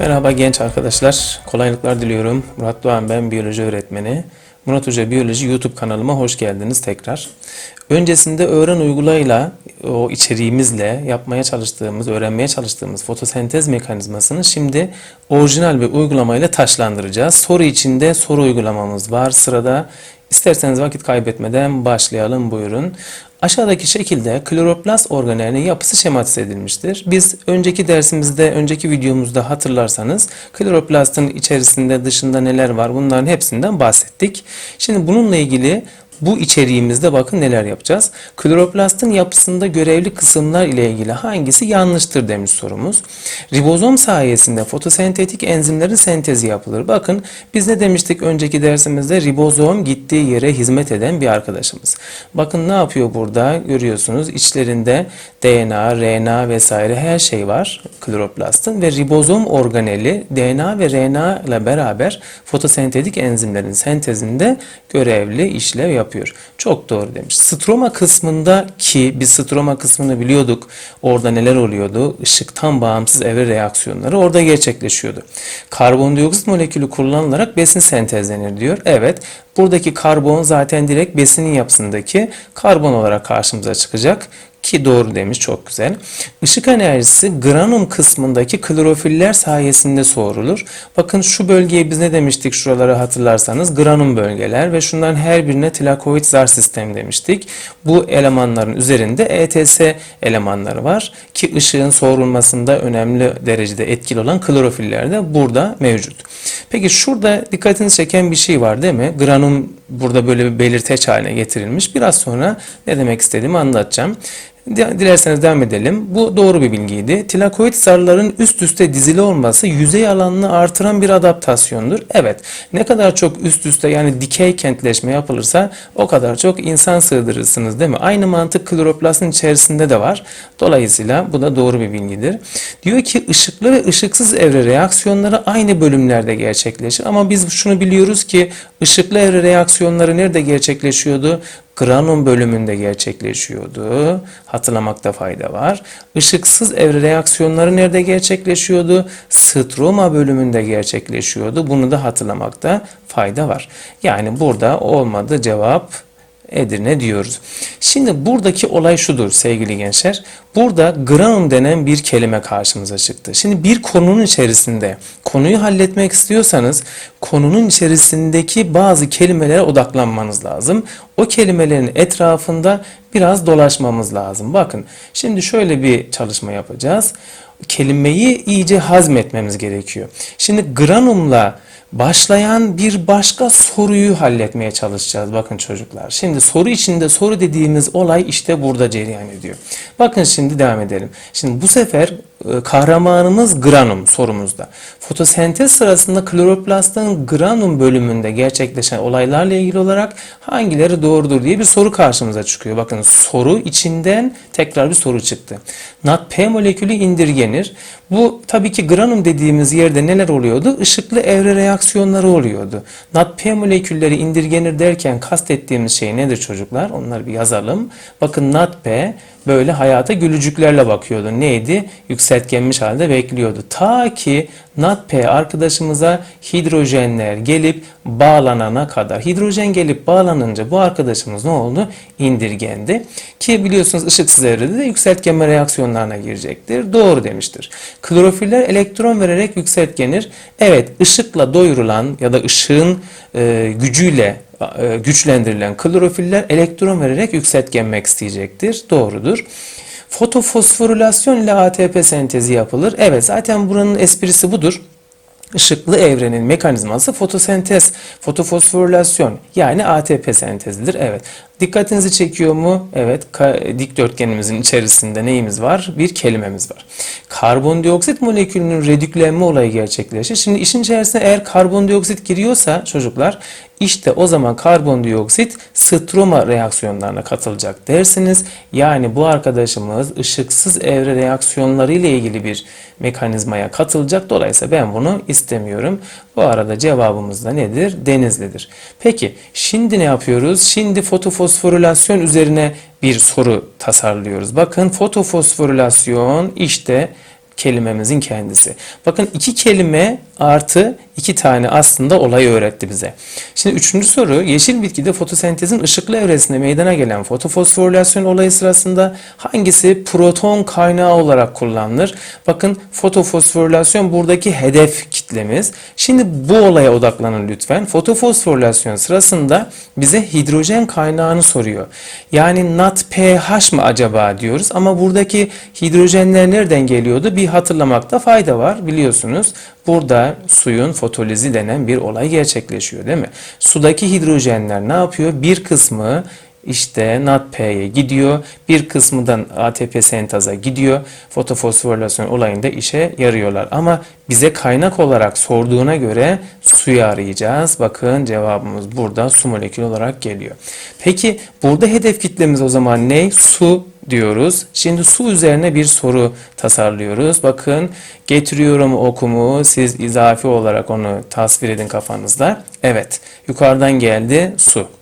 Merhaba genç arkadaşlar. Kolaylıklar diliyorum. Murat Doğan ben biyoloji öğretmeni. Murat Hoca Biyoloji YouTube kanalıma hoş geldiniz tekrar. Öncesinde öğren uygulayla o içeriğimizle yapmaya çalıştığımız, öğrenmeye çalıştığımız fotosentez mekanizmasını şimdi orijinal bir uygulamayla taşlandıracağız. Soru içinde soru uygulamamız var sırada. İsterseniz vakit kaybetmeden başlayalım buyurun. Aşağıdaki şekilde kloroplast organelinin yapısı şematize edilmiştir. Biz önceki dersimizde, önceki videomuzda hatırlarsanız kloroplastın içerisinde, dışında neler var bunların hepsinden bahsettik. Şimdi bununla ilgili bu içeriğimizde bakın neler yapacağız. Kloroplastın yapısında görevli kısımlar ile ilgili hangisi yanlıştır demiş sorumuz. Ribozom sayesinde fotosentetik enzimlerin sentezi yapılır. Bakın biz ne demiştik önceki dersimizde ribozom gittiği yere hizmet eden bir arkadaşımız. Bakın ne yapıyor burada görüyorsunuz içlerinde DNA, RNA vesaire her şey var kloroplastın ve ribozom organeli DNA ve RNA ile beraber fotosentetik enzimlerin sentezinde görevli işlev yapıyor yapıyor. Çok doğru demiş. Stroma kısmında ki biz stroma kısmını biliyorduk. Orada neler oluyordu? Işıktan bağımsız evre reaksiyonları orada gerçekleşiyordu. Karbondioksit molekülü kullanılarak besin sentezlenir diyor. Evet. Buradaki karbon zaten direkt besinin yapısındaki karbon olarak karşımıza çıkacak ki doğru demiş çok güzel. Işık enerjisi granum kısmındaki klorofiller sayesinde soğurulur. Bakın şu bölgeye biz ne demiştik şuraları hatırlarsanız granum bölgeler ve şunların her birine tilakoid zar sistem demiştik. Bu elemanların üzerinde ETS elemanları var ki ışığın soğurulmasında önemli derecede etkili olan klorofiller de burada mevcut. Peki şurada dikkatinizi çeken bir şey var değil mi? Granum burada böyle bir belirteç haline getirilmiş. Biraz sonra ne demek istediğimi anlatacağım. Dilerseniz devam edelim. Bu doğru bir bilgiydi. Tilakoid zarların üst üste dizili olması yüzey alanını artıran bir adaptasyondur. Evet. Ne kadar çok üst üste yani dikey kentleşme yapılırsa o kadar çok insan sığdırırsınız değil mi? Aynı mantık kloroplastın içerisinde de var. Dolayısıyla bu da doğru bir bilgidir. Diyor ki ışıklı ve ışıksız evre reaksiyonları aynı bölümlerde gerçekleşir. Ama biz şunu biliyoruz ki ışıklı evre reaksiyonları nerede gerçekleşiyordu? Granum bölümünde gerçekleşiyordu. Hatırlamakta fayda var. Işıksız evre reaksiyonları nerede gerçekleşiyordu? Stroma bölümünde gerçekleşiyordu. Bunu da hatırlamakta fayda var. Yani burada olmadı cevap Edirne diyoruz. Şimdi buradaki olay şudur sevgili gençler. Burada granum denen bir kelime karşımıza çıktı. Şimdi bir konunun içerisinde konuyu halletmek istiyorsanız konunun içerisindeki bazı kelimelere odaklanmanız lazım. O kelimelerin etrafında biraz dolaşmamız lazım. Bakın şimdi şöyle bir çalışma yapacağız. Kelimeyi iyice hazmetmemiz gerekiyor. Şimdi granumla başlayan bir başka soruyu halletmeye çalışacağız. Bakın çocuklar. Şimdi soru içinde soru dediğimiz olay işte burada cereyan ediyor. Bakın şimdi devam edelim. Şimdi bu sefer kahramanımız granum sorumuzda. Fotosentez sırasında kloroplastın granum bölümünde gerçekleşen olaylarla ilgili olarak hangileri doğrudur diye bir soru karşımıza çıkıyor. Bakın soru içinden tekrar bir soru çıktı. NADP molekülü indirgenir. Bu tabii ki granum dediğimiz yerde neler oluyordu? Işıklı evre reaksiyonları oluyordu. NADP molekülleri indirgenir derken kastettiğimiz şey nedir çocuklar? Onları bir yazalım. Bakın NADP böyle hayata gülücüklerle bakıyordu. Neydi? Yükseltgenmiş halde bekliyordu. Ta ki NADP arkadaşımıza hidrojenler gelip bağlanana kadar. Hidrojen gelip bağlanınca bu arkadaşımız ne oldu? İndirgendi. Ki biliyorsunuz ışıksız evrede de yükseltgenme reaksiyonlarına girecektir. Doğru demiştir. Klorofiller elektron vererek yükseltgenir. Evet ışıkla doyurulan ya da ışığın e, gücüyle güçlendirilen klorofiller elektron vererek yükseltgenmek isteyecektir. Doğrudur. Fotofosforilasyon ile ATP sentezi yapılır. Evet zaten buranın esprisi budur. Işıklı evrenin mekanizması fotosentez, fotofosforilasyon yani ATP sentezidir. Evet. Dikkatinizi çekiyor mu? Evet. Dikdörtgenimizin içerisinde neyimiz var? Bir kelimemiz var. Karbondioksit molekülünün redüklenme olayı gerçekleşir. Şimdi işin içerisine eğer karbondioksit giriyorsa çocuklar işte o zaman karbondioksit stroma reaksiyonlarına katılacak dersiniz. Yani bu arkadaşımız ışıksız evre reaksiyonları ile ilgili bir mekanizmaya katılacak. Dolayısıyla ben bunu istemiyorum. Bu arada cevabımız da nedir? Denizlidir. Peki şimdi ne yapıyoruz? Şimdi fotofosforilasyon üzerine bir soru tasarlıyoruz. Bakın fotofosforilasyon işte kelimemizin kendisi. Bakın iki kelime artı iki tane aslında olayı öğretti bize. Şimdi üçüncü soru yeşil bitkide fotosentezin ışıklı evresinde meydana gelen fotofosforilasyon olayı sırasında hangisi proton kaynağı olarak kullanılır? Bakın fotofosforilasyon buradaki hedef kitlemiz. Şimdi bu olaya odaklanın lütfen. Fotofosforilasyon sırasında bize hidrojen kaynağını soruyor. Yani NADPH mı acaba diyoruz ama buradaki hidrojenler nereden geliyordu? Bir hatırlamakta fayda var biliyorsunuz. Burada suyun fotolizi denen bir olay gerçekleşiyor değil mi? Sudaki hidrojenler ne yapıyor? Bir kısmı işte NADP'ye gidiyor. Bir kısmından ATP sentaza gidiyor. Fotofosforilasyon olayında işe yarıyorlar. Ama bize kaynak olarak sorduğuna göre suyu arayacağız. Bakın cevabımız burada su molekülü olarak geliyor. Peki burada hedef kitlemiz o zaman ne? Su diyoruz. Şimdi su üzerine bir soru tasarlıyoruz. Bakın getiriyorum okumu. Siz izafi olarak onu tasvir edin kafanızda. Evet. Yukarıdan geldi su.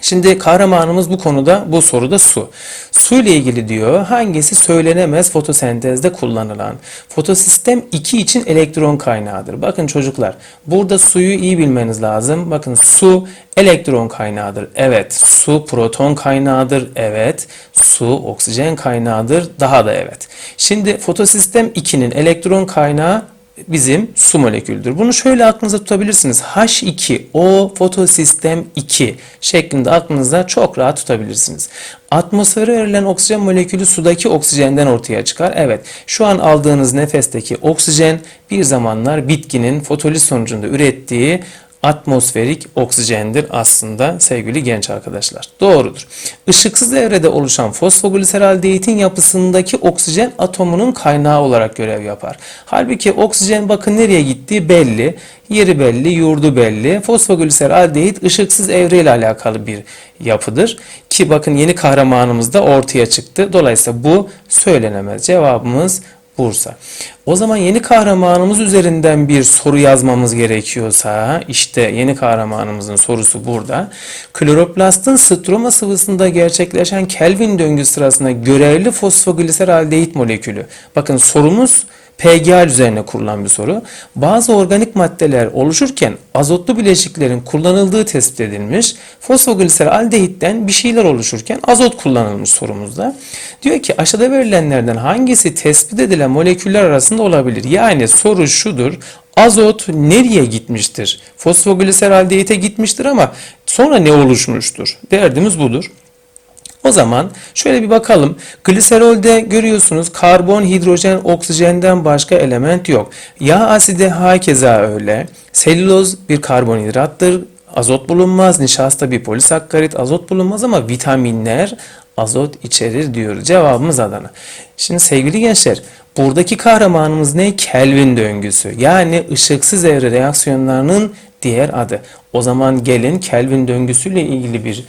Şimdi kahramanımız bu konuda bu soruda su. Su ile ilgili diyor hangisi söylenemez fotosentezde kullanılan. Fotosistem 2 için elektron kaynağıdır. Bakın çocuklar burada suyu iyi bilmeniz lazım. Bakın su elektron kaynağıdır. Evet. Su proton kaynağıdır. Evet. Su oksijen kaynağıdır. Daha da evet. Şimdi fotosistem 2'nin elektron kaynağı bizim su moleküldür. Bunu şöyle aklınıza tutabilirsiniz. H2O fotosistem 2 şeklinde aklınızda çok rahat tutabilirsiniz. Atmosfere verilen oksijen molekülü sudaki oksijenden ortaya çıkar. Evet, şu an aldığınız nefesteki oksijen bir zamanlar bitkinin fotoliz sonucunda ürettiği atmosferik oksijendir aslında sevgili genç arkadaşlar. Doğrudur. Işıksız evrede oluşan fosfogliseraldehitin yapısındaki oksijen atomunun kaynağı olarak görev yapar. Halbuki oksijen bakın nereye gittiği belli. Yeri belli, yurdu belli. Fosfogliseraldehit ışıksız evre ile alakalı bir yapıdır. Ki bakın yeni kahramanımız da ortaya çıktı. Dolayısıyla bu söylenemez. Cevabımız Bursa. O zaman yeni kahramanımız üzerinden bir soru yazmamız gerekiyorsa işte yeni kahramanımızın sorusu burada. Kloroplastın stroma sıvısında gerçekleşen Kelvin döngüsü sırasında görevli fosfogliseraldehit molekülü. Bakın sorumuz PGA üzerine kurulan bir soru. Bazı organik maddeler oluşurken azotlu bileşiklerin kullanıldığı tespit edilmiş. Fosfogliseraldehitten bir şeyler oluşurken azot kullanılmış sorumuzda. Diyor ki aşağıda verilenlerden hangisi tespit edilen moleküller arasında olabilir? Yani soru şudur. Azot nereye gitmiştir? Fosfogliseraldehite gitmiştir ama sonra ne oluşmuştur? Derdimiz budur. O zaman şöyle bir bakalım. Gliserolde görüyorsunuz karbon, hidrojen, oksijenden başka element yok. Yağ asidi hakeza öyle. Selüloz bir karbonhidrattır. Azot bulunmaz. Nişasta bir polisakkarit. Azot bulunmaz ama vitaminler azot içerir diyor. Cevabımız Adana. Şimdi sevgili gençler buradaki kahramanımız ne? Kelvin döngüsü. Yani ışıksız evre reaksiyonlarının diğer adı. O zaman gelin Kelvin döngüsüyle ilgili bir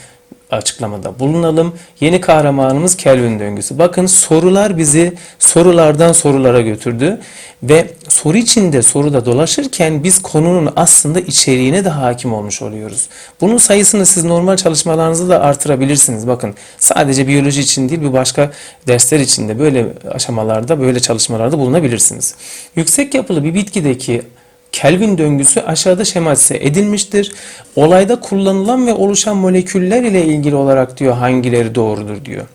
açıklamada bulunalım. Yeni kahramanımız Kelvin döngüsü. Bakın sorular bizi sorulardan sorulara götürdü ve soru içinde soruda dolaşırken biz konunun aslında içeriğine de hakim olmuş oluyoruz. Bunun sayısını siz normal çalışmalarınızda da artırabilirsiniz. Bakın sadece biyoloji için değil bir başka dersler için de böyle aşamalarda böyle çalışmalarda bulunabilirsiniz. Yüksek yapılı bir bitkideki Kelvin döngüsü aşağıda şematize edilmiştir. Olayda kullanılan ve oluşan moleküller ile ilgili olarak diyor hangileri doğrudur diyor.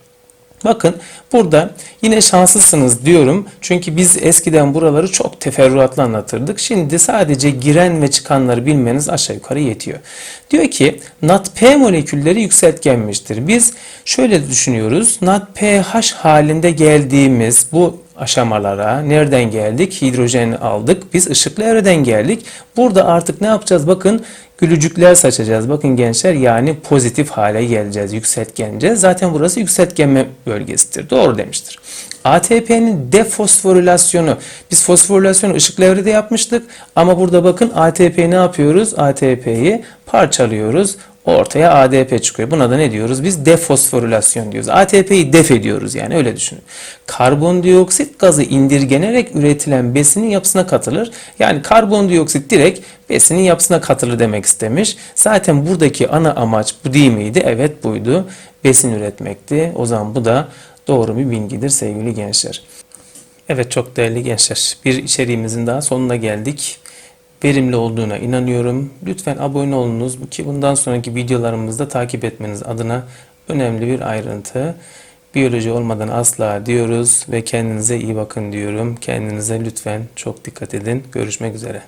Bakın burada yine şanslısınız diyorum. Çünkü biz eskiden buraları çok teferruatlı anlatırdık. Şimdi sadece giren ve çıkanları bilmeniz aşağı yukarı yetiyor. Diyor ki NADP molekülleri yükseltgenmiştir. Biz şöyle düşünüyoruz. NADPH halinde geldiğimiz bu aşamalara nereden geldik? Hidrojeni aldık. Biz ışıklı evreden geldik. Burada artık ne yapacağız? Bakın gülücükler saçacağız. Bakın gençler yani pozitif hale geleceğiz. Yükseltgeneceğiz. Zaten burası yükseltgenme bölgesidir. Doğru demiştir. ATP'nin defosforilasyonu. Biz fosforilasyonu ışıklı evrede yapmıştık. Ama burada bakın ATP ne yapıyoruz? ATP'yi parçalıyoruz ortaya ADP çıkıyor. Buna da ne diyoruz? Biz defosforilasyon diyoruz. ATP'yi def ediyoruz yani öyle düşünün. Karbondioksit gazı indirgenerek üretilen besinin yapısına katılır. Yani karbondioksit direkt besinin yapısına katılır demek istemiş. Zaten buradaki ana amaç bu değil miydi? Evet buydu. Besin üretmekti. O zaman bu da doğru bir bilgidir sevgili gençler. Evet çok değerli gençler. Bir içeriğimizin daha sonuna geldik. Verimli olduğuna inanıyorum. Lütfen abone olunuz ki bundan sonraki videolarımızda takip etmeniz adına önemli bir ayrıntı. Biyoloji olmadan asla diyoruz ve kendinize iyi bakın diyorum. Kendinize lütfen çok dikkat edin. Görüşmek üzere.